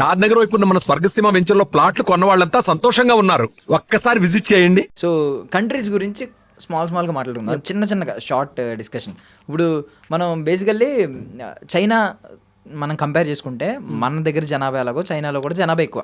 షాద్ నగర్ వైపు ఉన్న మన స్వర్గసీమ వెంచర్లో ప్లాట్లు కొన్న వాళ్ళంతా సంతోషంగా ఉన్నారు. ఒక్కసారి విజిట్ చేయండి. సో కంట్రీస్ గురించి స్మాల్ స్మాల్గా మాట్లాడుకుందాం. చిన్న చిన్నగా షార్ట్ డిస్కషన్ ఇప్పుడు మనం బేసికల్లీ చైనా మనం కంపేర్ చేసుకుంటే మన దగ్గర జనాభా ఎలాగో చైనాలో కూడా జనాభా ఎక్కువ.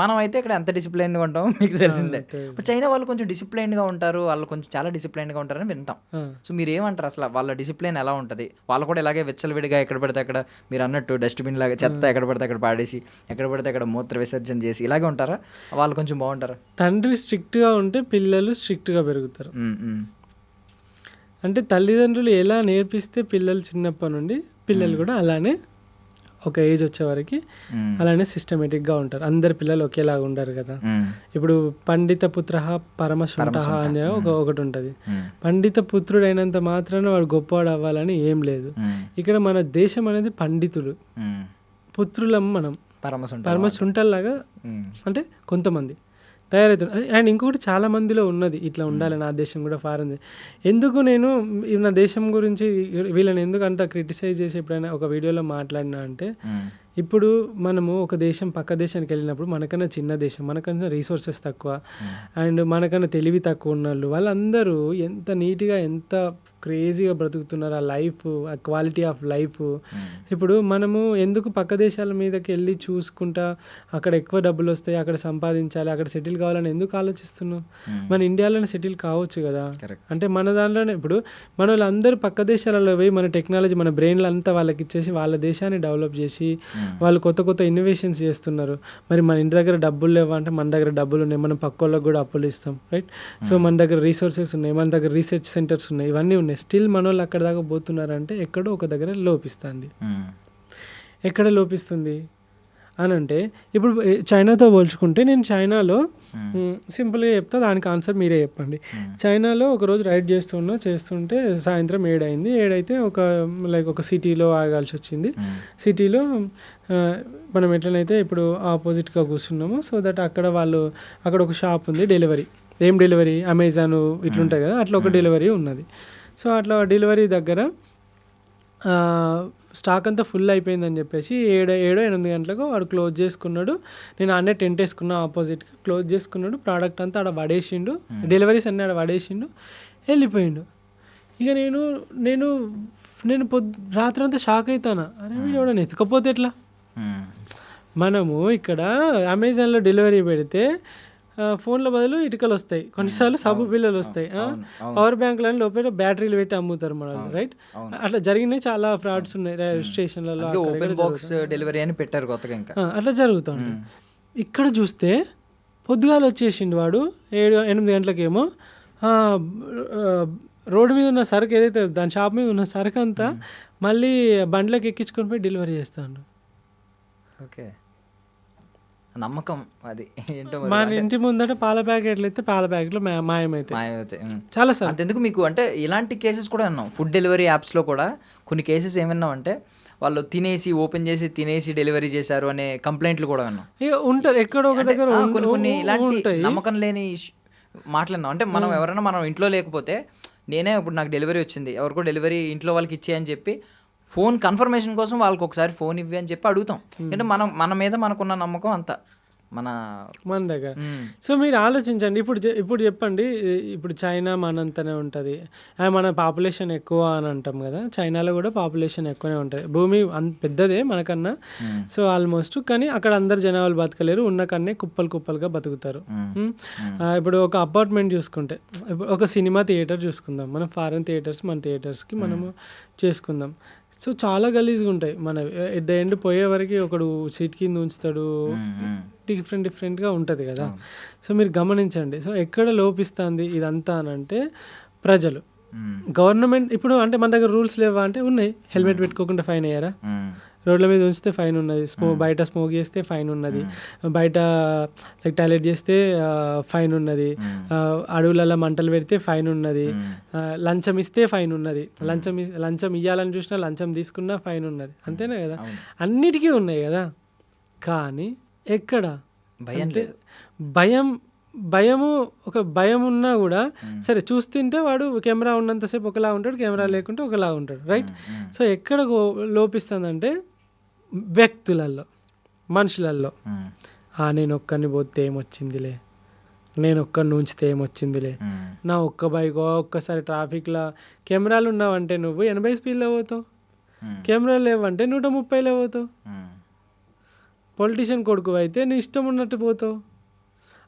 మనం అయితే ఇక్కడ ఎంత డిసిప్లైన్గా ఉంటామో మీకు తెలిసిందే. ఇప్పుడు చైనా వాళ్ళు కొంచెం డిసిప్లైన్గా ఉంటారు వాళ్ళు కొంచెం చాలా డిసిప్లైన్గా ఉంటారని వింటాం. సో మీరు ఏమంటారు అసలు? వాళ్ళ డిసిప్లైన్ ఎలా ఉంటుంది? వాళ్ళు కూడా ఇలాగే విచ్చలవిడిగా ఎక్కడ పడితే అక్కడ మీరు అన్నట్టు డస్ట్బిన్ లాగా చెత్త ఎక్కడ పడితే అక్కడ పాడేసి ఎక్కడ పడితే అక్కడ మూత్ర విసర్జన చేసి ఇలాగే ఉంటారా? వాళ్ళు కొంచెం బాగుంటారా? తండ్రి స్ట్రిక్ట్గా ఉంటే పిల్లలు స్ట్రిక్ట్గా పెరుగుతారు. అంటే తల్లిదండ్రులు ఎలా నేర్పిస్తే పిల్లలు చిన్నప్పటి నుండి పిల్లలు కూడా అలానే ఒక ఏజ్ వచ్చే వరకు మ్మ్. అలానే సిస్టమేటిక్గా ఉంటారు అందరు పిల్లలు ఒకేలాగా ఉండరు కదా. ఇప్పుడు పండిత పుత్ర పరమశుంఠ అనే ఒక ఒకటి ఉంటుంది. పండిత పుత్రుడు అయినంత మాత్రాన వాడు గొప్పవాడు అవ్వాలని ఏం లేదు. ఇక్కడ మన దేశం అనేది పండితులు. పుత్రులం మనం పరమసుంఠ పరమశుంఠల్లాగా. అంటే కొంతమంది తయారవుతున్నారు అండ్ ఇంకొకటి చాలా మందిలో ఉన్నది. ఇట్లా ఉండాలి నా దేశం కూడా ఫారెన్ ఎందుకు నేను నా దేశం గురించి వీళ్ళని ఎందుకు అంత క్రిటిసైజ్ చేసి ఎప్పుడైనా ఒక వీడియోలో మాట్లాడినా అంటే. ఇప్పుడు మనము ఒక దేశం పక్క దేశానికి వెళ్ళినప్పుడు మనకన్నా చిన్న దేశం మనకన్నా రీసోర్సెస్ తక్కువ అండ్ మనకన్నా తెలివి తక్కువ ఉన్న వాళ్ళు వాళ్ళందరూ ఎంత నీట్గా ఎంత క్రేజీగా బ్రతుకుతున్నారు ఆ లైఫ్ ఆ క్వాలిటీ ఆఫ్ లైఫ్. ఇప్పుడు మనము ఎందుకు పక్క దేశాల మీదకి వెళ్ళి చూసుకుంటా అక్కడ ఎక్కువ డబ్బులు వస్తాయి అక్కడ సంపాదించాలి అక్కడ సెటిల్ కావాలని ఎందుకు ఆలోచిస్తున్నాం మన ఇండియాలోనే సెటిల్ కావచ్చు కదా. అంటే మన దాంట్లోనే ఇప్పుడు మన వాళ్ళందరూ పక్క దేశాలలో పోయి మన టెక్నాలజీ మన బ్రెయిన్లు అంతా వాళ్ళకి ఇచ్చేసి వాళ్ళ దేశాన్ని డెవలప్ చేసి వాళ్ళు కొత్త కొత్త ఇన్నోవేషన్స్ చేస్తున్నారు. మరి మన ఇంటి దగ్గర డబ్బులు లేవా అంటే మన దగ్గర డబ్బులు ఉన్నాయి మనం పక్క వాళ్ళకి కూడా అప్పులు ఇస్తాం రైట్? సో మన దగ్గర రీసోర్సెస్ ఉన్నాయి మన దగ్గర రీసెర్చ్ సెంటర్స్ ఉన్నాయి ఇవన్నీ ఉన్నాయి. స్టిల్ మన వాళ్ళు అక్కడ దాకా పోతున్నారంటే ఎక్కడో ఒక దగ్గర లోపిస్తుంది. ఎక్కడ లోపిస్తుంది? అని అంటే ఇప్పుడు చైనాతో పోల్చుకుంటే నేను చైనాలో సింపుల్గా చెప్తా దానికి ఆన్సర్ మీరే చెప్పండి. చైనాలో ఒకరోజు రైడ్ చేస్తున్నా చేస్తుంటే సాయంత్రం ఏడైంది. ఏడైతే ఒక లైక్ ఒక సిటీలో ఆగాల్సి వచ్చింది. సిటీలో మనం ఎట్లనైతే ఇప్పుడు ఆపోజిట్గా కూర్చున్నాము సో దట్ అక్కడ వాళ్ళు అక్కడ ఒక షాప్ ఉంది డెలివరీ ఏం డెలివరీ అమెజాన్ ఇట్లుంటాయి కదా అట్లా ఒక డెలివరీ ఉన్నది. సో అట్లా డెలివరీ దగ్గర స్టాక్ అంతా ఫుల్ అయిపోయిందని చెప్పేసి ఏడు ఏడో ఎనిమిది గంటలకు వాడు క్లోజ్ చేసుకున్నాడు. నేను అన్నే టెంట్ వేసుకున్నా ఆపోజిట్గా. క్లోజ్ చేసుకున్నాడు ప్రోడక్ట్ అంతా ఆడ పడేసిండు. డెలివరీస్ అన్నీ ఆడ పడేసిండు. వెళ్ళిపోయిండు. ఇక నేను నేను నేను పొద్ రాత్రంతా షాక్ అవుతానా అరే వీడు ఎవడన్నా ఎత్తుకపోతే ఎట్లా. మనము ఇక్కడ అమెజాన్లో డెలివరీ పెడితే ఫోన్ల బదులు ఇటుకలు వస్తాయి. కొన్నిసార్లు సబ్బు బిల్లలు వస్తాయి? పవర్ బ్యాంకులను లోపల బ్యాటరీలు పెట్టి అమ్ముతారు మన రైట్? అట్లా జరిగినాయి చాలా ఫ్రాడ్స్ ఉన్నాయి రైల్వే స్టేషన్లలో డెలివరీ అని పెట్టారు కొత్తగా ఇంకా. అట్లా జరుగుతుంది ఇక్కడ చూస్తే పొద్దుగాల వచ్చేసిండు వాడు ఏడు ఎనిమిది గంటలకేమో. రోడ్డు మీద ఉన్న సరుకు ఏదైతే దాని షాప్ మీద ఉన్న సరుకు అంతా మళ్ళీ బండ్లకు ఎక్కించుకొని పోయి డెలివరీ చేస్తాడు. ఓకే. నమ్మకం అది. ఏంటో. మన ఇంటి ముందట పాల ప్యాకెట్లు అయితే పాల ప్యాకెట్లు మా- మాయమైతాయి. మాయమవుతాయి. మ్మ్. చాలా సార్ అంతెందుకు మీకు అంటే ఇలాంటి కేసెస్ కూడా విన్నాం ఫుడ్ డెలివరీ యాప్స్లో కూడా కొన్ని కేసెస్ ఏం విన్నాం అంటే వాళ్ళు తినేసి ఓపెన్ చేసి తినేసి డెలివరీ చేశారు అనే కంప్లైంట్లు కూడా విన్నాం ఉంటారు. ఎక్కడో ఒక దగ్గర కొన్ని కొన్ని ఇలాంటి నమ్మకం లేని ఇష్- మాటలు అంటే మనం ఎవరైనా మనం ఇంట్లో లేకపోతే నేనే ఇప్పుడు నాకు డెలివరీ వచ్చింది. ఎవరికో డెలివరీ ఇంట్లో వాళ్ళకి ఇచ్చే అని చెప్పి ఫోన్ కన్ఫర్మేషన్ కోసం వాళ్ళకి ఒకసారి ఫోన్ ఇవ్వి అని చెప్పి అడుగుతాం. అంటే మనం మన మీద మనకున్న నమ్మకం అంత. మన మన దగ్గర. మ్మ్. సో మీరు ఆలోచించండి. ఇప్పుడు ఇప్పుడు చెప్పండి. ఇప్పుడు చైనా మనంతనే ఉంటుంది. మన పాపులేషన్ ఎక్కువ అని అంటాం కదా. చైనాలో కూడా పాపులేషన్ ఎక్కువనే ఉంటుంది. భూమి అన్ పెద్దదే మనకన్నా. సో ఆల్మోస్ట్ కానీ అక్కడ అందరు జనాలు బతకలేరు. ఉన్న కన్నే కుప్పలు కుప్పలుగా బతుకుతారు. ఇప్పుడు ఒక అపార్ట్మెంట్ చూసుకుంటే ఒక సినిమా థియేటర్ చూసుకుందాం. మనం ఫారెన్ థియేటర్స్ మన థియేటర్స్కి మనము చేసుకుందాం. సో చాలా గలీజ్గా ఉంటాయి. మన ఎట్ ద ఎండ్ పోయే వరకు ఒకడు సీట్ కింద ఉంచుతాడు. డిఫరెంట్ డిఫరెంట్గా ఉంటుంది కదా. సో మీరు గమనించండి. సో ఎక్కడ లోపిస్తుంది ఇదంతా అని అంటే ప్రజలు. గవర్నమెంట్ ఇప్పుడు అంటే మన దగ్గర రూల్స్ లేవా అంటే ఉన్నాయి. హెల్మెట్ పెట్టుకోకుండా ఫైన్ అయ్యారా. రోడ్ల మీద ఉంచితే ఫైన్ ఉన్నది. స్మో బయట స్మోక్ చేస్తే ఫైన్ ఉన్నది. బయట లైక్ టాయిలెట్ చేస్తే ఫైన్ ఉన్నది. ఆ, అడవులలో మంటలు పెడితే ఫైన్ ఉన్నది. లంచం ఇస్తే ఫైన్ ఉన్నది. లంచం లంచం ఇవ్వాలని చూసినా లంచం తీసుకున్నా ఫైన్ ఉన్నది. అంతేనా కదా? అన్నిటికీ ఉన్నాయి కదా? కానీ ఎక్కడ? భయం భయం భయము ఒక భయం ఉన్నా కూడా సరే చూస్తుంటే వాడు కెమెరా ఉన్నంతసేపు ఒకలా ఉంటాడు కెమెరా లేకుంటే ఒకలా ఉంటాడు రైట్ సో ఎక్కడ లోపిస్తుందంటే వ్యక్తులలో. ఆ నేను ఒక్కడిని పోతే ఏమొచ్చిందిలే నేను ఒక్కడిని ఉంచితే ఏమొచ్చిందిలే. నా ఒక్క బైక్ ఒక్కసారి ట్రాఫిక్లో కెమెరాలు ఉన్నావంటే నువ్వు ఎనభై స్పీడ్లో పోతావు. కెమెరాలు లేవంటే నూట ముప్పైలో పోతావు. పొలిటీషియన్ కొడుకు అయితే నీ ఇష్టం ఉన్నట్టు పోతావు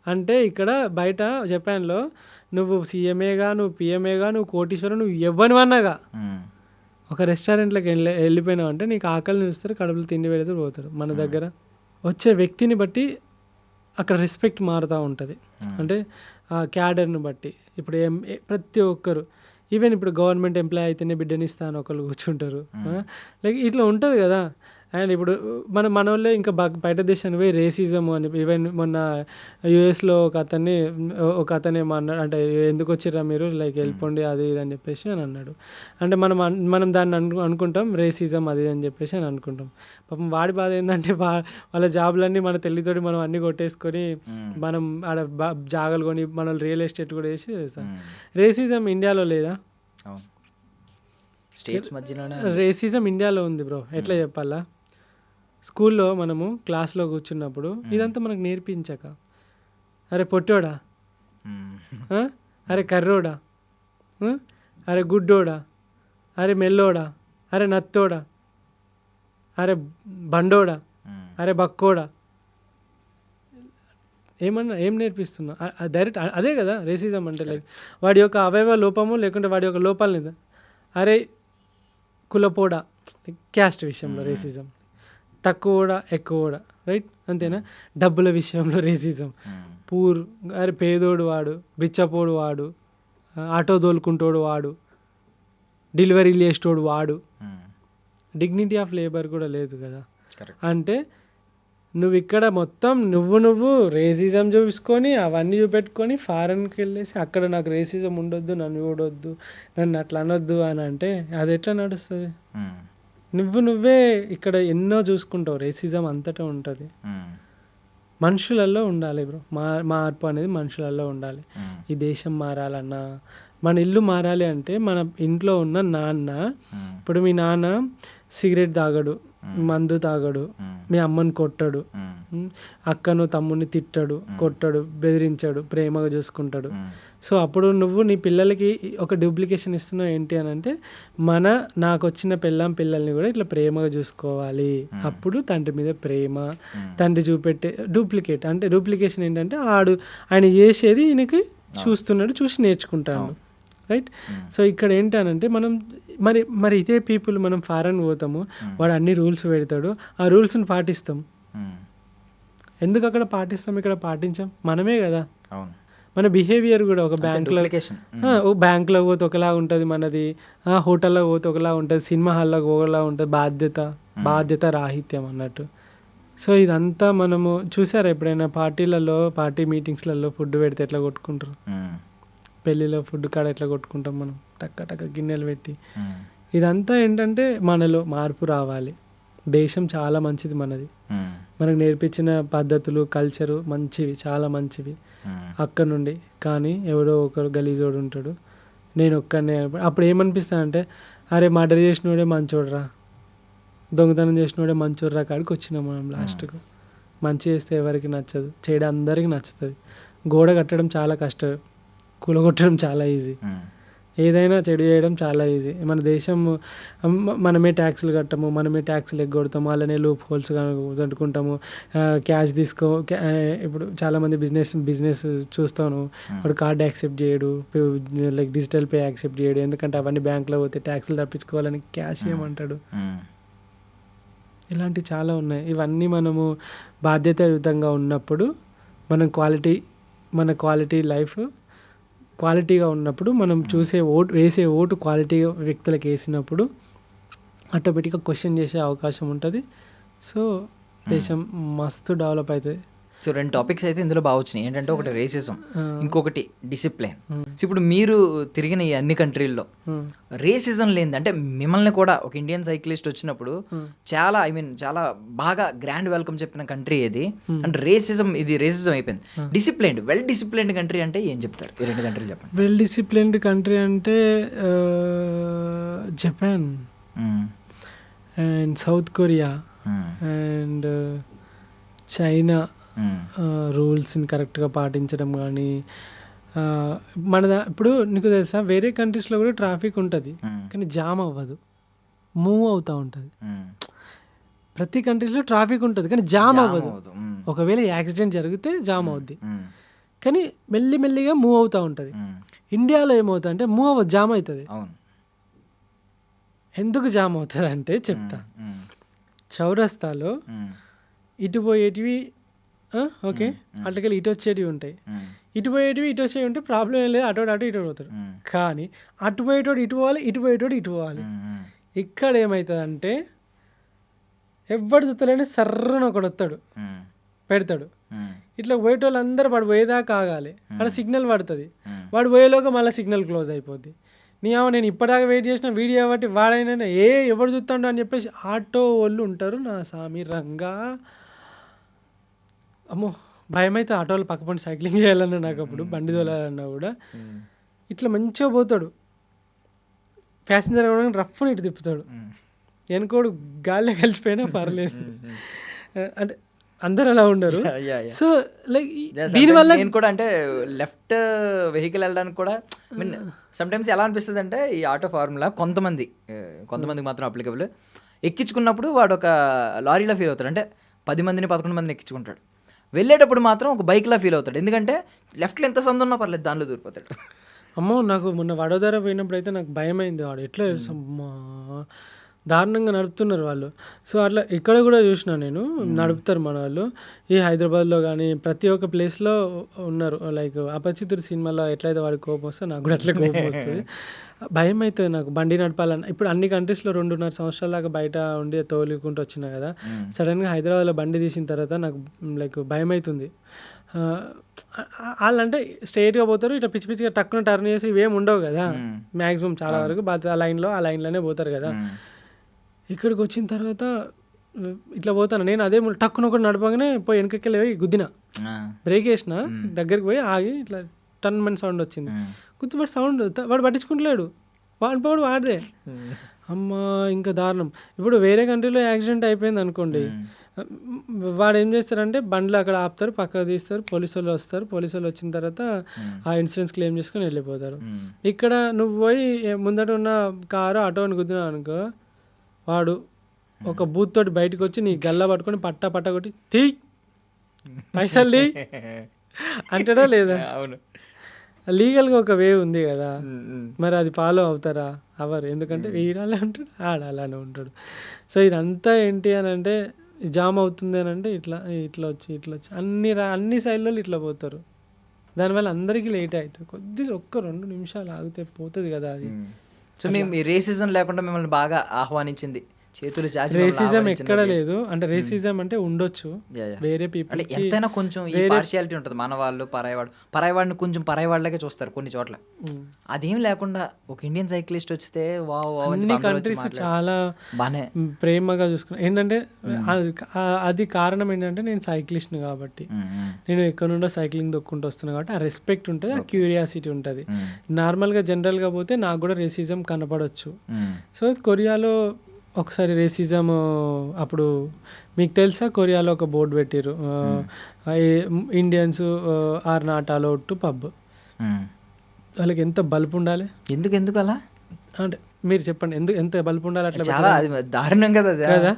అంటే ఇక్కడ బయట జపాన్లో నువ్వు సీఎంఏగా నువ్వు పిఎంఏగా నువ్వు కోటీశ్వరం నువ్వు ఇవ్వనివన్నాగా. ఒక రెస్టారెంట్లోకి వెళ్ళి వెళ్ళిపోయినావు అంటే నీకు ఆకలిని చూస్తారు కడుపులో తిండి పెడితే పోతారు మన దగ్గర. వచ్చే వ్యక్తిని బట్టి అక్కడ రెస్పెక్ట్ మారుతూ ఉంటుంది. అంటే ఆ క్యాడర్ని బట్టి. ఇప్పుడు ఏం ప్రతి ఒక్కరు ఈవెన్ ఇప్పుడు గవర్నమెంట్ ఎంప్లాయ్ అయితేనే బిడ్డనిస్తా అని ఒకళ్ళు కూర్చుంటారు. లైక్ ఇట్లా ఉంటుంది కదా. అండ్ ఇప్పుడు మన మన వాళ్ళే ఇంకా బయట దేశానికి పోయి రేసిజం అని ఈవెన్ మొన్న యుఎస్లో ఒక అతన్ని ఒక అతను అన్నాడు అంటే ఎందుకు వచ్చిర్రా మీరు? లైక్ వెళ్ళిపోండి అది ఇది అని చెప్పేసి అని అన్నాడు. అంటే మనం మనం దాన్ని అను అనుకుంటాం రేసిజం అది అని చెప్పేసి అని అనుకుంటాం. పాపం వాడి బాధ ఏంటంటే వాళ్ళ జాబులన్నీ మన తెల్లితోటి మనం అన్నీ కొట్టేసుకొని మనం ఆడ బా- జాగాలు కొని మన రియల్ ఎస్టేట్ కూడా వేసి చేస్తాం. రేసిజం ఇండియాలో లేదా? స్టేట్స్ మధ్యలోనే రేసిజం ఇండియాలో ఉంది బ్రో ఎట్లా చెప్పాలా? స్కూల్లో మనము క్లాస్లో కూర్చున్నప్పుడు ఇదంతా మనకు నేర్పించక. అరే పొట్టోడా? అరే కర్రోడా? అరే గుడ్డోడా? అరే మెల్లోడా? అరే నత్తోడా? అరే బండోడా. అరే బక్కోడా? ఏమన్నా ఏం నేర్పిస్తున్నా? డైరెక్ట్ అదే కదా రేసిజం అంటే లైక్ వాడి యొక్క అవయవ లోపము లేకుంటే వాడి యొక్క లోపాలని అరే కులపోడా? క్యాస్ట్ విషయంలో రేసిజం తక్కువడా ఎక్కువడా రైట్ అంతేనా? డబ్బుల విషయంలో రేసిజం మ్మ్. పూర్ అరే పేదోడు వాడు బిచ్చపోడు వాడు ఆటో తోలుకుంటోడు వాడు డెలివరీలు చేసేటోడు వాడు. డిగ్నిటీ ఆఫ్ లేబర్ కూడా లేదు కదా. అంటే నువ్వు ఇక్కడ మొత్తం నువ్వు నువ్వు రేసిజం చూపించుకొని అవన్నీ చూపెట్టుకొని ఫారెన్కి వెళ్ళేసి అక్కడ నాకు రేసిజం ఉండొద్దు నన్ను చూడొద్దు నన్ను అట్లా అనొద్దు అని అంటే అది ఎట్లా నడుస్తుంది? మ్మ్. నువ్వు నువ్వే ఇక్కడ ఎన్నో చూసుకుంటావు రేసిజం అంతటా ఉంటుంది. మనుషులలో ఉండాలి బ్రో మా మార్పు అనేది మనుషులలో ఉండాలి. ఈ దేశం మారాలన్నా మన ఇల్లు మారాలి అంటే మన ఇంట్లో ఉన్న నాన్న. ఇప్పుడు మీ నాన్న సిగరెట్ తాగడు మందు తాగడు. మీ అమ్మని కొట్టడు. అక్కను తమ్ముని తిట్టడు కొట్టడు బెదిరించాడు ప్రేమగా చూసుకుంటాడు. సో అప్పుడు నువ్వు నీ పిల్లలకి ఒక డూప్లికేషన్ ఇస్తున్నావు ఏంటి అని అంటే మన నాకు వచ్చిన పిల్లం పిల్లల్ని కూడా ఇట్లా ప్రేమగా చూసుకోవాలి. అప్పుడు తండ్రి మీద ప్రేమ తండ్రి చూపెట్టే డూప్లికేట్ అంటే డూప్లికేషన్ ఏంటంటే ఆడు ఆయన చేసేది ఈయనకి చూస్తున్నాడు చూసి నేర్చుకుంటాడు. రైట్ సో ఇక్కడ ఏంటనంటే మనం మరి మరి ఇదే పీపుల్ మనం ఫారెన్ పోతాము వాడు అన్ని రూల్స్ పెడతాడు ఆ రూల్స్ని పాటిస్తాం. మ్మ్. ఎందుకు అక్కడ పాటిస్తాం? ఇక్కడ పాటించాం? మనమే కదా. అవును. మన బిహేవియర్ కూడా ఒక బ్యాంక్లో ఓ బ్యాంక్లో పోతే ఒకలా ఉంటుంది మనది హోటల్లో పోతే ఒకలా ఉంటుంది సినిమా హాల్లో ఒకలా ఉంటుంది బాధ్యత బాధ్యత రాహిత్యం అన్నట్టు. సో ఇదంతా మనము చూసారా ఎప్పుడైనా? పార్టీలలో పార్టీ మీటింగ్స్లలో ఫుడ్ పెడితే ఎట్లా కొట్టుకుంటారు. పెళ్ళిలో ఫుడ్ కాడ ఎట్లా కొట్టుకుంటాం మనం? టక్క టక్క గిన్నెలు పెట్టి. ఇదంతా ఏంటంటే మనలో మార్పు రావాలి. దేశం చాలా మంచిది మనది. మనకు నేర్పించిన పద్ధతులు కల్చరు మంచివి చాలా మంచివి. అక్కడ నుండి కానీ ఎవడో ఒకరు గలీజోడు ఉంటాడు. నేను ఒక్కనే అప్పుడు ఏమనిపిస్తా అంటే అరే మర్డర్ చేసినోడే మంచోడ్రా. దొంగతనం చేసినోడే మంచోడ్రా కాడికి వచ్చినాం మనం లాస్ట్కు. మంచి చేస్తే ఎవరికి నచ్చదు. చేయడం అందరికీ నచ్చుతుంది. గోడ కట్టడం చాలా కష్టం. కూలగొట్టడం చాలా ఈజీ. ఏదైనా చెడు చేయడం చాలా ఈజీ మన దేశం మనమే ట్యాక్సులు కట్టము మనమే ట్యాక్సులు ఎగ్గొడతాము అలానే లూప్ హోల్స్ కట్టుకుంటాము క్యాష్ తీసుకో ఇప్పుడు చాలామంది బిజినెస్ బిజినెస్ చూస్తాను. వాడు కార్డ్ యాక్సెప్ట్ చేయడు లైక్ డిజిటల్ పే యాక్సెప్ట్ చేయడు. ఎందుకంటే అవన్నీ బ్యాంక్లో పోతే ట్యాక్సులు తప్పించుకోవాలని క్యాష్ ఇవ్వమంటాడు మ్మ్. ఇలాంటివి చాలా ఉన్నాయి. ఇవన్నీ మనము బాధ్యతాయుతంగా ఉన్నప్పుడు మనం క్వాలిటీ మన క్వాలిటీ లైఫ్ క్వాలిటీగా ఉన్నప్పుడు మనం చూసే ఓటు వేసే ఓటు క్వాలిటీ వ్యక్తులకు వేసినప్పుడు ఆటోమేటిక్గా క్వశ్చన్ చేసే అవకాశం ఉంటుంది. సో దేశం మస్తు డెవలప్ అవుతుంది సో రెండు టాపిక్స్ అయితే ఇందులో బాగా వచ్చినాయి. ఏంటంటే ఒకటి రేసిజం ఆ. ఇంకొకటి డిసిప్లిన్ సో ఇప్పుడు మీరు తిరిగిన ఈ అన్ని కంట్రీల్లో రేసిజం లేనిది అంటే మిమ్మల్ని కూడా ఒక ఇండియన్ సైక్లిస్ట్ వచ్చినప్పుడు చాలా ఐ మీన్ చాలా బాగా గ్రాండ్ వెల్కమ్ చెప్పిన కంట్రీ ఏది? అంటే రేసిజం ఇది రేసిజం అయిపోయింది. డిసిప్లైన్డ్ వెల్ డిసిప్లైన్డ్ కంట్రీ అంటే ఏం చెప్తారు? ఈ రెండు కంట్రీలు చెప్పండి. వెల్ డిసిప్లిన్డ్ కంట్రీ అంటే Japan. And South Korea. And China రూల్స్ని కరెక్ట్గా పాటించడం కానీ మన ఇప్పుడు నీకు తెలుసా వేరే కంట్రీస్లో కూడా ట్రాఫిక్ ఉంటుంది కానీ జామ్ అవ్వదు మూవ్ అవుతూ ఉంటుంది. ప్రతి కంట్రీస్లో ట్రాఫిక్ ఉంటుంది కానీ జామ్ అవ్వదు. ఒకవేళ యాక్సిడెంట్ జరిగితే జామ్ అవుద్ది. కానీ మెల్లి మెల్లిగా మూవ్ అవుతూ ఉంటుంది. ఇండియాలో ఏమవుతుంది అంటే మూవ్ అవ్వదు జామ్ అవుతుంది. ఎందుకు జామ్ అవుతుంది అంటే చెప్తా చౌరస్తాలో ఇటు పోయేటివి ఓకే. అట్లకెళ్ళి ఇటు వచ్చేటివి ఉంటాయి. ఇటు పోయేటివి ఇటు వచ్చేవి ఉంటే ప్రాబ్లం ఏం లేదు. అటు అటు ఇటు పోతాడు కానీ అటు పోయేటోడు ఇటు పోవాలి ఇటు పోయేటోడు ఇటు పోవాలి. ఇక్కడ ఏమవుతుందంటే ఎవ్వడు చూస్తలేని సర్రన ఒకడు వస్తాడు. పెడతాడు. ఇట్లా పోయేటోళ్ళు అందరూ వాడు పోయేదాకా ఆగాలి. అక్కడ సిగ్నల్ పడుతుంది. వాడు పోయేలోగా మళ్ళీ సిగ్నల్ క్లోజ్ అయిపోద్ది. నీ ఏమో నేను ఇప్పటిదాకా వెయిట్ చేసిన వీడియో కాబట్టి వాడైనా ఏ ఎవడు చూస్తాడు అని చెప్పేసి ఆటో వాళ్ళు ఉంటారు నా సామి రంగా. అమ్మో భయం అయితే ఆటోలు పక్క పండి సైక్లింగ్ చేయాలన్నా నాకు అప్పుడు బండి తోలాలన్నా కూడా. ఇట్లా మంచిగా పోతాడు. ప్యాసింజర్ రఫ్ ఇటు తిప్పుతాడు. వెనుకోడు గాల్లో కలిసిపోయినా పర్లేదు. అంటే అందరు అలా ఉండరు. సో లైక్ దీనివల్ల నేను కూడా అంటే లెఫ్ట్ వెహికల్ వెళ్ళడానికి కూడా మీన్ సమ్టైమ్స్ ఎలా అనిపిస్తుంది అంటే ఈ ఆటో ఫార్ములా కొంతమంది కొంతమందికి మాత్రం అప్లికబుల్ ఎక్కించుకున్నప్పుడు వాడు ఒక లారీలో ఫీల్ అవుతాడు. అంటే పది మందిని పదకొండు మందిని ఎక్కించుకుంటాడు. వెళ్ళేటప్పుడు మాత్రం ఒక బైక్లా ఫీల్ అవుతాడు. ఎందుకంటే లెఫ్ట్లో ఎంత సందు ఉన్నా పర్లేదు దానిలో దూరిపోతాడు. అమ్మో నాకు మొన్న వడోదర పోయినప్పుడు అయితే నాకు భయం అయింది వాడు ఎట్లా దారుణంగా నడుపుతున్నారు వాళ్ళు. సో అట్లా ఇక్కడ కూడా చూసిన నేను నడుపుతారు మన వాళ్ళు. ఈ హైదరాబాద్లో కానీ ప్రతి ఒక్క ప్లేస్లో ఉన్నారు. లైక్ అపరిచితుడు సినిమాలో ఎట్లయితే వాడికి కోపం వస్తే నాకు కూడా అట్లే కోపం వస్తుంది. భయం అవుతుంది నాకు బండి నడపాలన్న ఇప్పుడు అన్ని కంట్రీస్లో రెండున్నర సంవత్సరాల దాకా బయట ఉండి తోలుకుంటూ వచ్చిన కదా సడన్గా హైదరాబాద్లో బండి తీసిన తర్వాత నాకు లైక్ భయం అవుతుంది. వాళ్ళంటే స్ట్రైట్గా పోతారు ఇట్లా పిచ్చి పిచ్చిగా టక్కున టర్న్ చేసి ఇవేం ఉండవు కదా. మ్యాక్సిమం చాలా వరకు ఆ లైన్లో ఆ లైన్లోనే పోతారు కదా. ఇక్కడికి వచ్చిన తర్వాత ఇట్లా పోతాను? నేను అదే టక్కున ఒకటి నడపగానే పోయి వెనకకి పోయి గుద్దిన. బ్రేక్ వేసిన దగ్గరికి పోయి ఆగి ఇట్లా టన్ మని సౌండ్ వచ్చింది. ఉమ్, గుర్తుపట్టి సౌండ్ వాడు పట్టించుకుంటలేడు. వాడి పోడు వాడిదే. అమ్మా ఇంకా దారుణం. ఇప్పుడు వేరే కంట్రీలో యాక్సిడెంట్ అయిపోయింది అనుకోండి. వాడు ఏం చేస్తారంటే బండ్లు అక్కడ ఆపుతారు పక్కకు తీస్తారు పోలీసు వాళ్ళు వస్తారు. పోలీసు వాళ్ళు వచ్చిన తర్వాత ఆ ఇన్సూరెన్స్ క్లెయిమ్ చేసుకొని వెళ్ళిపోతారు. ఇక్కడ నువ్వు పోయి ముందట ఉన్న కారు ఆటోని గుద్దినావు అనుకో వాడు ఒక బూత్ తోటి బయటకు వచ్చి నీ గల్లా పట్టుకొని పట్టా పట్ట కొట్టి తీ పైసలు తీ. అంటాడా లేదా? అవును. లీగల్గా ఒక వే ఉంది కదా. మరి అది ఫాలో అవుతారా? అవరు ఎందుకంటే వీడాలే ఉంటాడు ఆడాలనే ఉంటాడు. సో ఇదంతా ఏంటి అని అంటే జామ్ అవుతుంది అని అంటే ఇట్లా ఇట్లా వచ్చి ఇట్లా వచ్చి అన్ని రా అన్ని సైడ్లో ఇట్లా పోతారు. దానివల్ల అందరికీ లేట్ అవుతుంది. కొద్ది ఒక్క రెండు నిమిషాలు ఆగితే పోతుంది కదా అది. సో మేము మీ రేసిజం లేకుండా మిమ్మల్ని బాగా ఆహ్వానించింది. చేతులు చాచి రేసిజం ఎక్కడ. లేదు. అంటే రేసిజం అంటే ఉండొచ్చు. వేరే పీపుల్ ఎంతైనా కొంచెం ఈ పార్షియాలిటీ ఉంటుంది. మన వాళ్ళు పరాయవాడు. పరాయవాడిని కొంచెం పరాయవాళ్ళకే చూస్తారు కొన్ని చోట్ల. అదేం లేకుండా ఒక ఇండియన్ సైక్లిస్ట్ వస్తే అన్ని కంట్రీస్ చాలా బానే. ప్రేమగా చూసుకున్నా ఏంటంటే అది ఆ- అది కారణం ఏంటంటే నేను సైక్లిస్ట్ని కాబట్టి. నేను ఎక్కడ నుండో సైక్లింగ్ దొక్కుంటూ వస్తున్నా కాబట్టి ఆ రెస్పెక్ట్ ఉంటుంది ఆ క్యూరియాసిటీ ఉంటుంది. నార్మల్గా జనరల్గా పోతే నాకు కూడా రేసిజం కనపడవచ్చు సో కొరియాలో ఒకసారి రేసిజం అప్పుడు మీకు తెలుసా కొరియాలో ఒక బోర్డు పెట్టారు Indians are not allowed to pub. వాళ్ళకి ఎంత బల్బ్ ఉండాలి? ఎందుకు ఎందుకు అలా? అంటే మీరు చెప్పండి ఎందుకు ఎంత బల్బ్ ఉండాలి అట్లా చాలా దారుణం కదా. కదా?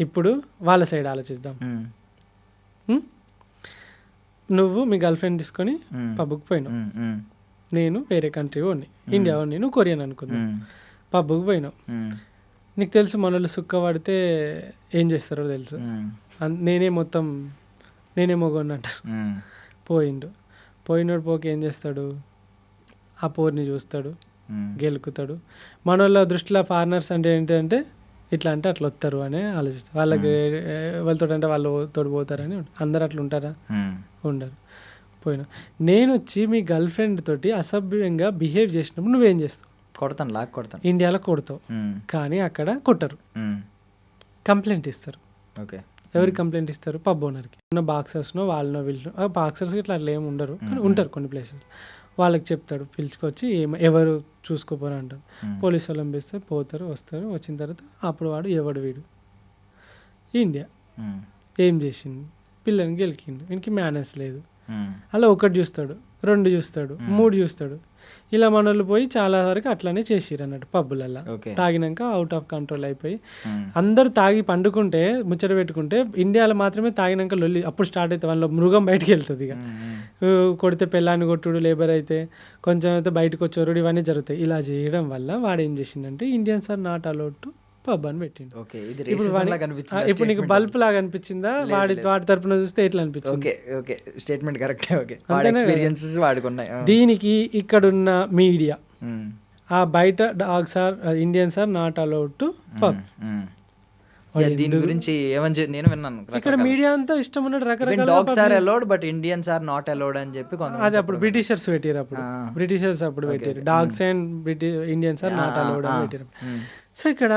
ఇప్పుడు వాళ్ళ సైడ్ ఆలోచిద్దాం. ఉమ్, ఉం? నువ్వు మీ గర్ల్ ఫ్రెండ్ తీసుకొని పబ్కి పోయినావు. ఉమ్, ఉమ్, నేను వేరే కంట్రీ వాడిని ఇండియా వాడిని నువ్వు కొరియన్ అనుకుందాం. ఉమ్, పబ్కి పోయినావు. నీకు తెలుసు మనోళ్ళు సుక్క పడితే ఏం చేస్తారో తెలుసు. నేనే మొత్తం నేనే ఉమ్, పోయిండు. పోయినోడు పోక ఏం చేస్తాడు? ఆ పోర్ని చూస్తాడు. గెలుకుతాడు. మనోళ్ళ దృష్టిలో ఫారినర్స్ అంటే ఏంటంటే ఇట్లా అంటే అట్లా వస్తారు అని ఆలోచిస్తారు. వాళ్ళకి వాళ్ళతో అంటే వాళ్ళు తోడు పోతారని. అందరు అట్లా ఉంటారా? ఉండరు. పోయినా. నేను వచ్చి మీ గర్ల్ ఫ్రెండ్ తోటి అసభ్యంగా బిహేవ్ చేసినప్పుడు నువ్వేం చేస్తావు? కొడతాను లాక్ కొడతాను. ఇండియాలో కొడతావు. కానీ అక్కడ కొట్టరు. కంప్లైంట్ ఇస్తారు. ఓకే. ఎవరికి కంప్లైంట్ ఇస్తారు? పబ్ ఓనర్కి. ఉన్న బాక్సర్స్నో వాళ్ళనో వీళ్ళు బాక్సర్స్ ఇట్లా అట్లా ఏమి ఉండరు. కానీ ఉంటారు కొన్ని ప్లేసెస్. వాళ్ళకి చెప్తాడు పిలుచుకొచ్చి ఏమ ఎవరు చూసుకోపోరు అంటారు. పోలీసు వాళ్ళని పిలిస్తే పోతారు వస్తారు. వచ్చిన తర్వాత అప్పుడు వాడు ఎవడు వీడు? ఇండియా. ఏం చేసింది పిల్లని గెలికిండు. వీనికి మేనర్స్ లేదు. అలా ఒకటి చూస్తాడు. రెండు చూస్తాడు మూడు చూస్తాడు. ఇలా మనోళ్ళు పోయి చాలా వరకు అట్లానే చేసిరు అన్నట్టు పబ్బులల్లో తాగినాక అవుట్ ఆఫ్ కంట్రోల్ అయిపోయి. అందరూ తాగి పండుకుంటే ముచ్చట పెట్టుకుంటే ఇండియాలో మాత్రమే తాగినాక లొల్లి అప్పుడు స్టార్ట్ అవుతుంది వాళ్ళ మృగం బయటికి వెళ్తుంది ఇక. కొడితే పెళ్ళాన్ని కొట్టుడు లేబర్ అయితే కొంచెం అయితే బయటకు వచ్చేరుడు ఇవన్నీ జరుగుతాయి. ఇలా చేయడం వల్ల వాడు ఏం చేసిండంటే Indians are not allowed to pub అని పెట్టిండు. ఓకే ఇది ఇప్పుడు నీకు? బల్బ్ లాగా అనిపించిందా? వాడి వాడి తరపున చూస్తే ఎట్లా అనిపించింది? Okay okay. స్టేట్మెంట్ కరెక్టే ఓకే. వాడి? ఎక్స్పీరియన్సెస్ వాడుకున్నాయి. దీనికి ఇక్కడున్న మీడియా. ఆ బయట dogs are Indians are not allowed to pub దీని గురించి ఏమని నేను విన్నాను ఇక్కడ మీడియా అంతా ఇష్టం ఉన్నట్టు రకరకాల dogs are allowed but Indians are not allowed అని చెప్పి అది అప్పుడు బ్రిటిషర్స్ పెట్టారు అప్పుడు. బ్రిటిషర్స్ అప్పుడు పెట్టారు డాగ్స్ అండ్ బ్రిటి ఇండియన్స్ ఆర్ నాట్ అలౌడ్ అని పెట్టారు సో ఇక్కడ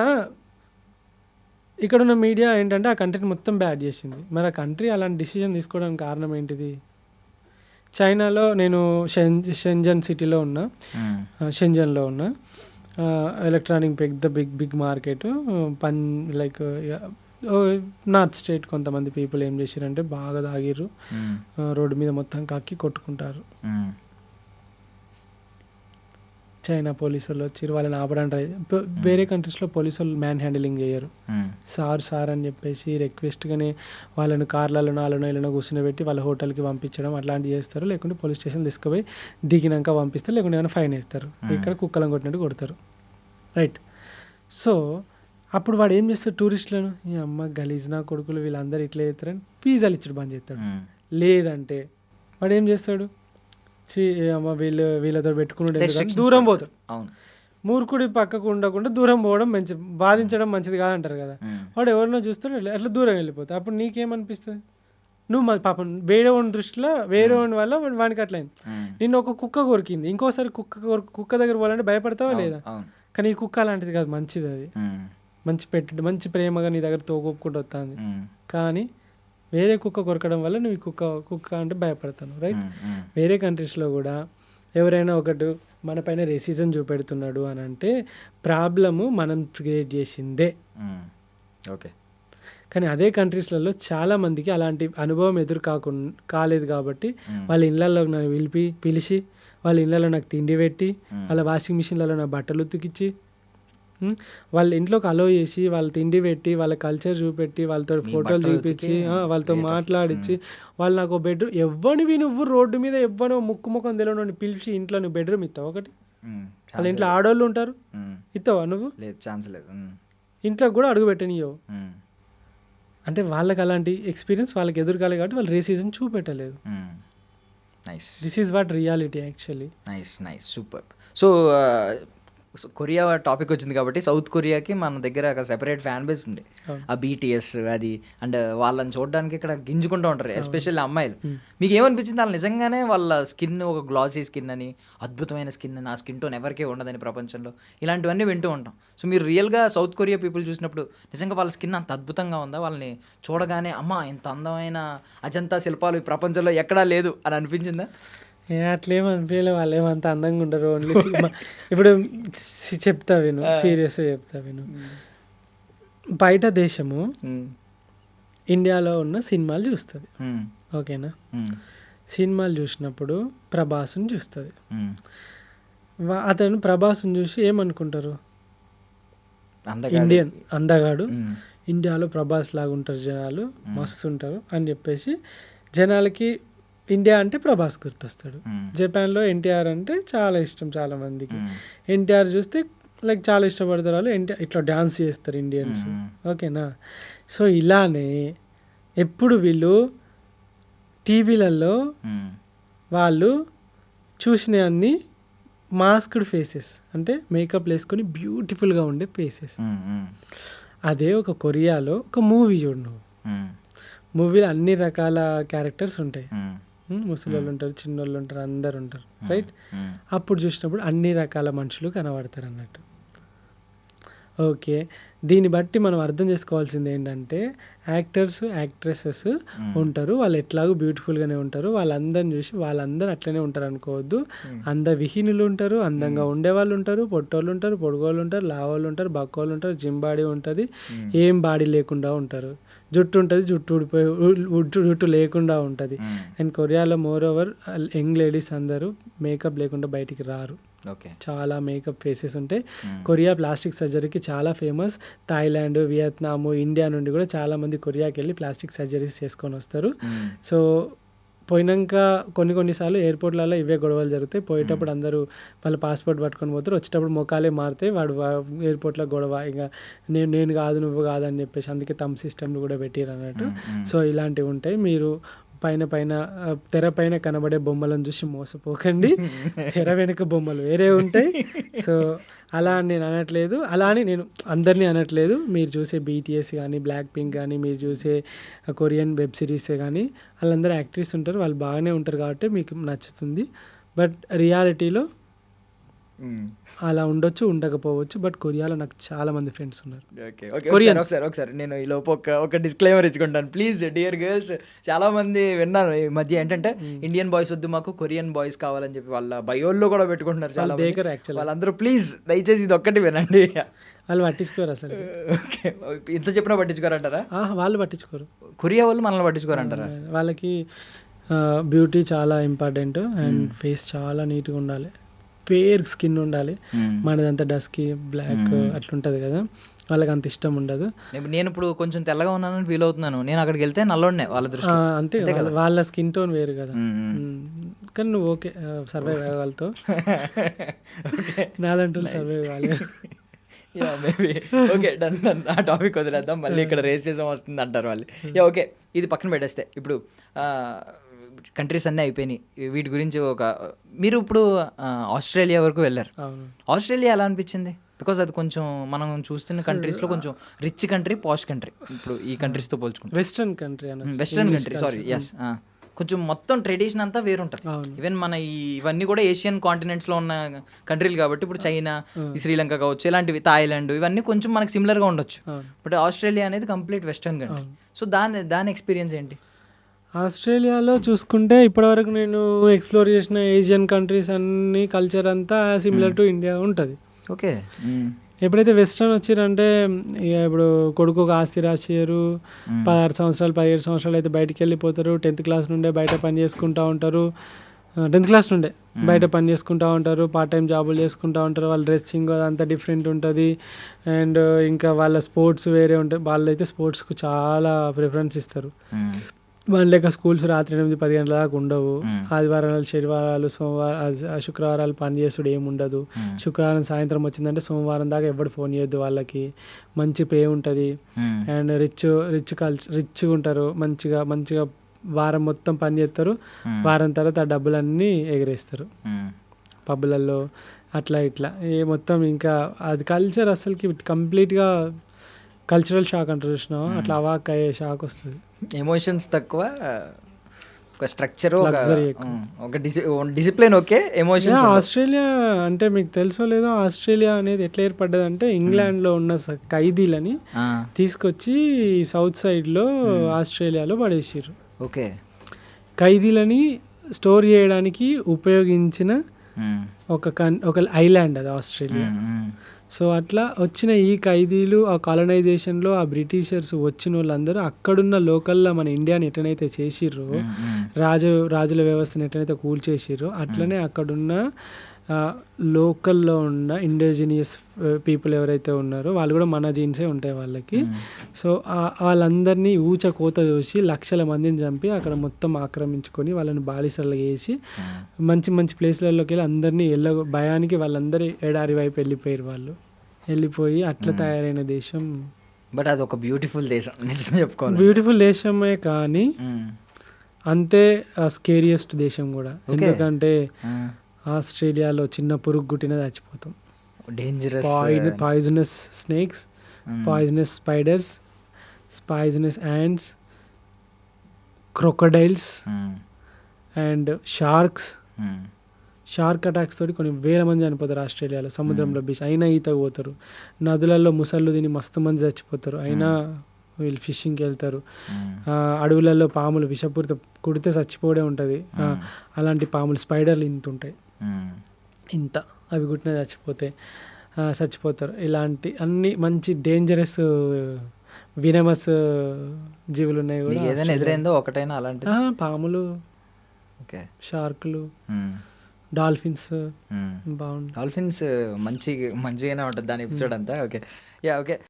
ఇక్కడ ఉన్న మీడియా ఏంటంటే ఆ కంట్రీని మొత్తం బ్యాడ్ చేసింది. మరి ఆ కంట్రీ అలాంటి డిసిజన్ తీసుకోవడానికి కారణం ఏంటిది? చైనాలో నేను షెన్ షెంజన్ సిటీలో ఉన్నా. షెంజన్లో ఉన్నా. ఎలక్ట్రానిక్ పెద్ద బిగ్ బిగ్ మార్కెట్ పన్ లైక్ నార్త్ స్టేట్ కొంతమంది పీపుల్ ఏం చేశారంటే బాగా తాగిర్రు. రోడ్డు మీద మొత్తం కక్కి కొట్టుకుంటారు. చైనా పోలీసు వాళ్ళు వచ్చి వాళ్ళని ఆపడానికి ట్రై వేరే కంట్రీస్లో పోలీసు వాళ్ళు మ్యాన్ హ్యాండిలింగ్ చేయరు సార్ సార్ అని చెప్పేసి రిక్వెస్ట్గానే వాళ్ళని కార్లలో నాలుగు ఇళ్ళనో కూర్చుని వాళ్ళ హోటల్కి పంపించడం అట్లాంటివి చేస్తారు. లేకుంటే పోలీస్ స్టేషన్ తీసుకుపోయి దిగినాక పంపిస్తారు. లేకుంటే ఏమైనా ఫైన్ వేస్తారు. ఇక్కడ కుక్కలను కొట్టినట్టు కొడతారు. రైట్ సో అప్పుడు వాడు ఏం చేస్తాడు టూరిస్టులను? ఈ అమ్మ గలీజ్ నా కొడుకులు వీళ్ళందరూ ఇట్లా చేస్తారని పిజ్జాలు ఇచ్చడం బంద్ చేస్తాడు. లేదంటే వాడు ఏం చేస్తాడు? అమ్మ వీళ్ళు వీళ్ళతో పెట్టుకుని దూరం పోతాడు అవును. మూర్ఖుడి పక్కకు ఉండకుండా దూరం పోవడం మంచి బాధించడం మంచిది కాదంటారు కదా. వాడు ఎవరినో చూస్తాడు అట్లా- దూరం వెళ్ళిపోతాడు అప్పుడు నీకేమనిపిస్తుంది? నువ్వు మా పాపం వేరే వాడి దృష్టిలో వేరే వాడి వల్ల వానికి అట్లయింది నిన్ను ఒక కుక్క కొరికింది. ఇంకోసారి కుక్క కుక్క దగ్గర పోవాలంటే భయపడతావా లేదా? కానీ ఈ కుక్క అలాంటిది కాదు మంచిది అది. మంచి పెట్టి మంచి ప్రేమగా నీ దగ్గర తోకొప్పుకుంటూ వస్తుంది. కానీ వేరే కుక్క కొరకడం వల్ల నువ్వు ఈ కుక్క కుక్క అంటే భయపడతాను రైట్ వేరే కంట్రీస్లో కూడా ఎవరైనా ఒకటి మన పైన రెసిజం చూపెడుతున్నాడు అని అంటే ప్రాబ్లము మనం క్రియేట్ చేసిందే. ఓకే. కానీ అదే కంట్రీస్లలో చాలా మందికి అలాంటి అనుభవం ఎదురు కాకుండా కాలేదు కాబట్టి. వాళ్ళ ఇళ్ళల్లో నన్ను పిలిపి పిలిచి వాళ్ళ ఇళ్ళలో నాకు తిండి పెట్టి వాళ్ళ వాషింగ్ మిషన్లలో నా బట్టలు ఉతికిచ్చి వాళ్ళ ఇంట్లోకి అలో చేసి వాళ్ళ తిండి పెట్టి వాళ్ళ కల్చర్ చూపెట్టి వాళ్ళతో ఫోటోలు చూపించి వాళ్ళతో మాట్లాడించి వాళ్ళు నాకు బెడ్ ఎవ్వనివి నువ్వు రోడ్డు మీద ఎవ్వనో ముక్కు ముఖం తెలియని పిలిచి ఇంట్లో నువ్వు బెడ్రూమ్ ఇస్తావు ఒకటి? వాళ్ళ ఇంట్లో ఆడవాళ్ళు ఉంటారు? ఇస్తావా నువ్వు? లేదు ఛాన్స్ లేదు. ఇంట్లో కూడా అడుగు పెట్టనియవు ఉమ్, అంటే వాళ్ళకి అలాంటి ఎక్స్పీరియన్స్ వాళ్ళకి ఎదురుకాలి కాబట్టి వాళ్ళు racism చూపెట్టలేదు. Nice this is what reality actually nice nice super so Korea topic వచ్చింది కాబట్టి సౌత్ కొరియాకి మన దగ్గర ఒక సెపరేట్ ఫ్యాన్ బేస్ ఉంది. ఆ. బీటీఎస్ అది అండ్ వాళ్ళని చూడడానికి ఇక్కడ గింజుకుంటూ ఉంటారు ఎస్పెషల్లీ అమ్మాయిలు. మీకు ఏమనిపించింది వాళ్ళు నిజంగానే వాళ్ళ స్కిన్ ఒక గ్లాసీ స్కిన్ అని అద్భుతమైన స్కిన్ అని ఆ స్కిన్ టోన్ ఎవరికే ఉండదని ప్రపంచంలో ఇలాంటివన్నీ వింటూ ఉంటాం. సో మీరు రియల్గా సౌత్ కొరియా పీపుల్ చూసినప్పుడు నిజంగా వాళ్ళ స్కిన్ అంత అద్భుతంగా ఉందా? వాళ్ళని చూడగానే అమ్మా ఇంత అందమైన అజంతా శిల్పాలు ఈ ప్రపంచంలో ఎక్కడా లేదు అని అనిపించిందా? అట్లేం అనిపించలే వాళ్ళు ఏమంత అందంగా ఉండరు ఓన్లీ ఇప్పుడు సి- చెప్తా విను సీరియస్గా చెప్తా విను. బయట దేశము ఇండియాలో ఉన్న సినిమాలు చూస్తుంది. ఓకేనా? సినిమాలు చూసినప్పుడు ప్రభాస్ని చూస్తుంది. అతను ప్రభాస్ని చూసి ఏమనుకుంటారు. ఇండియన్ అందగాడు. ఇండియాలో ప్రభాస్ లాగా ఉంటారు జనాలు మస్తు ఉంటారు అని చెప్పేసి జనాలకి ఇండియా అంటే ప్రభాస్ గుర్తొస్తాడు. జపాన్లో ఎన్టీఆర్ అంటే చాలా ఇష్టం చాలా మందికి. ఎన్టీఆర్ చూస్తే లైక్ చాలా ఇష్టపడతారు వాళ్ళు. ఎన్టీఆర్ ఇట్లా డ్యాన్స్ చేస్తారు ఇండియన్స్. ఓకేనా? సో ఇలానే ఎప్పుడు వీళ్ళు టీవీలలో వాళ్ళు చూసిన అన్ని మాస్క్డ్ ఫేసెస్. అంటే మేకప్ వేసుకొని బ్యూటిఫుల్గా ఉండే ఫేసెస్. అదే ఒక కొరియాలో ఒక మూవీ చూడు నువ్వు. మూవీలో అన్ని రకాల క్యారెక్టర్స్ ఉంటాయి. ఉమ్, ముసలోళ్ళు ఉంటారు చిన్నోళ్ళు ఉంటారు అందరు ఉంటారు రైట్ అప్పుడు చూసినప్పుడు అన్ని రకాల మనుషులు కనబడతారు అన్నట్టు ఓకే. దీన్ని బట్టి మనం అర్థం చేసుకోవాల్సింది ఏంటంటే యాక్టర్స్ యాక్ట్రెసెస్ ఉంటారు. వాళ్ళు ఎట్లాగో బ్యూటిఫుల్గానే ఉంటారు. వాళ్ళందరిని చూసి వాళ్ళందరూ అట్లనే ఉంటారు అనుకోవద్దు అంద విహీనులు ఉంటారు అందంగా ఉండేవాళ్ళు ఉంటారు. పొట్టోళ్ళు ఉంటారు పొడుగోళ్ళు ఉంటారు లావోళ్ళు ఉంటారు బక్కోళ్ళు ఉంటారు జిమ్ బాడీ ఉంటుంది ఏం బాడీ లేకుండా ఉంటారు. జుట్టు ఉంటుంది జుట్టు ఊడిపోయి ఊ- జుట్టు లేకుండా ఉంటుంది. అండ్ కొరియాలో మోర్ ఓవర్ యంగ్ లేడీస్ అందరూ మేకప్ లేకుండా బయటికి రారు. చాలా మేకప్ ఫేసెస్ ఉంటాయి కొరియా ప్లాస్టిక్ సర్జరీకి చాలా ఫేమస్ థాయిలాండ్ వియత్నాము ఇండియా నుండి కూడా చాలా మంది కొరియాకి వెళ్ళి ప్లాస్టిక్ సర్జరీస్ చేసుకొని వస్తారు. సో పోయినాక కొన్ని కొన్నిసార్లు ఎయిర్పోర్ట్లలో ఇవే గొడవలు జరుగుతాయి. పోయేటప్పుడు అందరూ వాళ్ళ పాస్పోర్ట్ పట్టుకొని పోతారు. వచ్చేటప్పుడు మొఖాలే మారుతాయి వాడు ఎయిర్పోర్ట్లో గొడవ. ఇక నేను నేను కాదు నువ్వు కాదు అని చెప్పేసి అందుకే తమ్ సిస్టమ్లు కూడా పెట్టారు అన్నట్టు. సో ఇలాంటివి ఉంటాయి. మీరు పైన పైన తెర పైన కనబడే బొమ్మలను చూసి మోసపోకండి. తెర వెనుక బొమ్మలు వేరే ఉంటాయి. సో అలా అని నేను అనట్లేదు. అలా అని నేను అందరినీ అనట్లేదు. మీరు చూసే బీటీఎస్ కానీ బ్లాక్ పింక్ కానీ మీరు చూసే కొరియన్ వెబ్ సిరీసే కానీ వాళ్ళందరూ యాక్ట్రీస్ ఉంటారు. వాళ్ళు బాగానే ఉంటారు కాబట్టి మీకు నచ్చుతుంది. బట్ రియాలిటీలో అలా ఉండొచ్చు ఉండకపోవచ్చు బట్ కొరియాలో నాకు చాలా మంది ఫ్రెండ్స్ ఉన్నారు. Okay okay Koreans. ఒకసారి ఒకసారి. నేను ఈ లోపు ఒక ఒక డిస్క్లైమర్ ఇచ్చుకుంటాను. ప్లీజ్ డియర్ గర్ల్స్ చాలా మంది విన్నాను ఈ మధ్య ఏంటంటే ఇండియన్ బాయ్స్ వద్దు మాకు కొరియన్ బాయ్స్ కావాలని చెప్పి వాళ్ళ బయోల్లో కూడా పెట్టుకుంటున్నారు చాలా. బేకర్ యాక్చువల్ వాళ్ళందరూ ప్లీజ్ దయచేసి ఇది ఒక్కటి వినండి. వాళ్ళు పట్టించుకోరు అసలు? ఓకే ఇంత చెప్పినా పట్టించుకోరంటారా? వాళ్ళు పట్టించుకోరు. కొరియా వాళ్ళు మనల్ని పట్టించుకోరంటారా? వాళ్ళకి బ్యూటీ చాలా ఇంపార్టెంట్ అండ్ ఫేస్ చాలా నీట్గా ఉండాలి. ఫేర్ స్కిన్ ఉండాలి. మనదంతా డస్కి బ్లాక్ అట్లుంటుంది కదా. వాళ్ళకి అంత ఇష్టం ఉండదు. నేను- ఇప్పుడు కొంచెం తెల్లగా ఉన్నానని ఫీల్ అవుతున్నాను. నేను అక్కడికి వెళ్తే నల్లోనే వాళ్ళ దృష్టి అంతే వాళ్ళ- వాళ్ళ స్కిన్ టోన్ వేరు కదా. కానీ నువ్వు ఓకే సర్వైవ్ అవ్వగలుగుతావు నాలంటూ సర్వైవ్ అవ్వాలి. Yeah maybe okay done done ఆ టాపిక్ వదిలేద్దాం. మళ్ళీ ఇక్కడ రేసిజం వస్తుంది అంటారు వాళ్ళు. యా ఓకే ఇది పక్కన పెట్టేస్తే. ఇప్పుడు కంట్రీస్ అన్నీ అయిపోయినాయి. వీటి గురించి ఒక మీరు ఇప్పుడు ఆస్ట్రేలియా వరకు వెళ్ళారు. ఆస్ట్రేలియా ఎలా అనిపించింది? బికాజ్ అది కొంచెం మనం చూస్తున్న కంట్రీస్లో కొంచెం రిచ్ కంట్రీ పాష్ కంట్రీ ఇప్పుడు ఈ కంట్రీస్తో పోల్చుకుంటే. Western country western country sorry yes కొంచెం మొత్తం ట్రెడిషన్ అంతా వేరుంటుంది. ఈవెన్ మన ఈ ఇవన్నీ కూడా ఏషియన్ కాంటినెంట్స్లో ఉన్న కంట్రీలు కాబట్టి ఇప్పుడు చైనా శ్రీలంక కావచ్చు ఇలాంటివి థాయిలాండ్ ఇవన్నీ కొంచెం మనకి సిమిలర్గా ఉండొచ్చు. బట్ ఆస్ట్రేలియా అనేది కంప్లీట్ వెస్టర్న్ కంట్రీ సో దాని దాని ఎక్స్పీరియన్స్ ఏంటి? ఆస్ట్రేలియాలో చూసుకుంటే ఇప్పటివరకు నేను ఎక్స్ప్లోర్ చేసిన ఏషియన్ కంట్రీస్ అన్ని కల్చర్ అంతా సిమిలర్ టు ఇండియా ఉంటుంది. ఓకే. ఎప్పుడైతే వెస్ట్రన్ వచ్చిరంటే ఇక ఇప్పుడు కొడుకు ఒక ఆస్తి రాసియరు పదహారు సంవత్సరాలు పదిహేడు సంవత్సరాలు అయితే బయటికి వెళ్ళిపోతారు టెన్త్ క్లాస్ నుండే బయట పని చేసుకుంటూ ఉంటారు. టెన్త్ క్లాస్ నుండే బయట పని చేసుకుంటూ ఉంటారు పార్ట్ టైం జాబులు చేసుకుంటూ ఉంటారు వాళ్ళ డ్రెస్సింగ్ అదంతా డిఫరెంట్ ఉంటుంది. అండ్ ఇంకా వాళ్ళ స్పోర్ట్స్ వేరే ఉంటాయి వాళ్ళైతే స్పోర్ట్స్కు చాలా ప్రిఫరెన్స్ ఇస్తారు. వాళ్ళ లెక్క స్కూల్స్ రాత్రి ఎనిమిది పది గంటల దాకా ఉండవు. ఆదివారాలు శనివారాలు సోమవారం శుక్రవారాలు పని చేసుడు ఏమి ఉండదు. శుక్రవారం సాయంత్రం వచ్చిందంటే సోమవారం దాకా ఎవడు ఫోన్ చేయొద్దు వాళ్ళకి. మంచి పే ఉంటుంది. అండ్ రిచ్ రిచ్ కల్చర్ రిచ్గా ఉంటారు. మంచిగా మంచిగా వారం మొత్తం పని చేస్తారు. వారం తర్వాత ఆ డబ్బులన్నీ ఎగరేస్తారు. పబ్బులలో అట్లా ఇట్లా. ఏ మొత్తం ఇంకా అది కల్చర్ అసలుకి కంప్లీట్గా కల్చరల్ షాక్ అంటారు చూసినావా? అట్లా అవాక్ అయ్యే షాక్ వస్తుంది. ఎమోషన్స్ తక్కువ ఒక స్ట్రక్చర్ ఒక డిసిప్లిన్ ఓకే ఎమోషన్స్ ఆస్ట్రేలియా అంటే మీకు తెలుసో లేదో ఆస్ట్రేలియా అనేది ఎట్లా ఏర్పడ్డది అంటే ఇంగ్లాండ్లో ఉన్న ఖైదీలని తీసుకొచ్చి సౌత్ సైడ్లో ఆస్ట్రేలియాలో పడేసారు ఓకే. ఖైదీలని స్టోర్ చేయడానికి ఉపయోగించిన ఒక కన్ ఒక ఐలాండ్ అది ఆస్ట్రేలియా. సో అట్లా వచ్చిన ఈ ఖైదీలు ఆ కాలనైజేషన్లో ఆ బ్రిటిషర్స్ వచ్చిన వాళ్ళందరూ అక్కడున్న లోకల్లో మన ఇండియాని ఎట్లనైతే చేసిర్రో రాజు రాజుల వ్యవస్థను ఎట్లయితే కూల్చేసిర్రో అట్లనే అక్కడున్న లోకల్లో ఉన్న ఇండిజినియస్ పీపుల్ ఎవరైతే ఉన్నారో వాళ్ళు కూడా మన జీన్సే ఉంటాయి వాళ్ళకి. సో వాళ్ళందరినీ ఊచ కోత చూసి లక్షల మందిని చంపి అక్కడ మొత్తం ఆక్రమించుకొని వాళ్ళని బాలిసలు వేసి మంచి మంచి ప్లేస్లలోకి వెళ్ళి అందరినీ ఎల్ల భయానికి వాళ్ళందరూ ఎడారి వైపు వెళ్ళిపోయారు వాళ్ళు. వెళ్ళిపోయి అట్లా తయారైన దేశం. బట్ అది ఒక బ్యూటిఫుల్ దేశం చెప్పుకోవాలి బ్యూటిఫుల్ దేశమే కానీ. అంతే స్కేరియస్ట్ దేశం కూడా. ఎందుకంటే. ఆస్ట్రేలియాలో చిన్న పురుగు గుట్టిన చచ్చిపోతాం. Dangerous poisonous snakes poisonous spiders poisonous ants crocodiles and sharks shark attacks తోటి కొన్ని వేల మంది చనిపోతారు ఆస్ట్రేలియాలో. సముద్రంలో బీచ్ అయినా ఈతకు పోతారు నదులలో ముసళ్ళు తిని మస్తు మంది చచ్చిపోతారు. అయినా వీళ్ళు ఫిషింగ్కి వెళ్తారు. ఆ, అడవులలో పాములు విషపూరిత కుడితే చచ్చిపోవడే ఉంటుంది. అలాంటి పాములు స్పైడర్లు ఇంత ఉంటాయి ఇంత అవి కుట్టిన చచ్చిపోతే చచ్చిపోతారు. ఇలాంటి అన్ని మంచి డేంజరస్ వినమస్ జీవులు ఉన్నాయి కూడా ఏదైనా ఎదురైందో? ఒకటైనా అలాంటి పాములు ఓకే. షార్కులు డాల్ఫిన్స్ బాగుంటాయి. డాల్ఫిన్స్ మంచి మంచిగానే ఉంటుంది. దాని ఎపిసోడ్ అంతా? ఓకే. Yeah okay.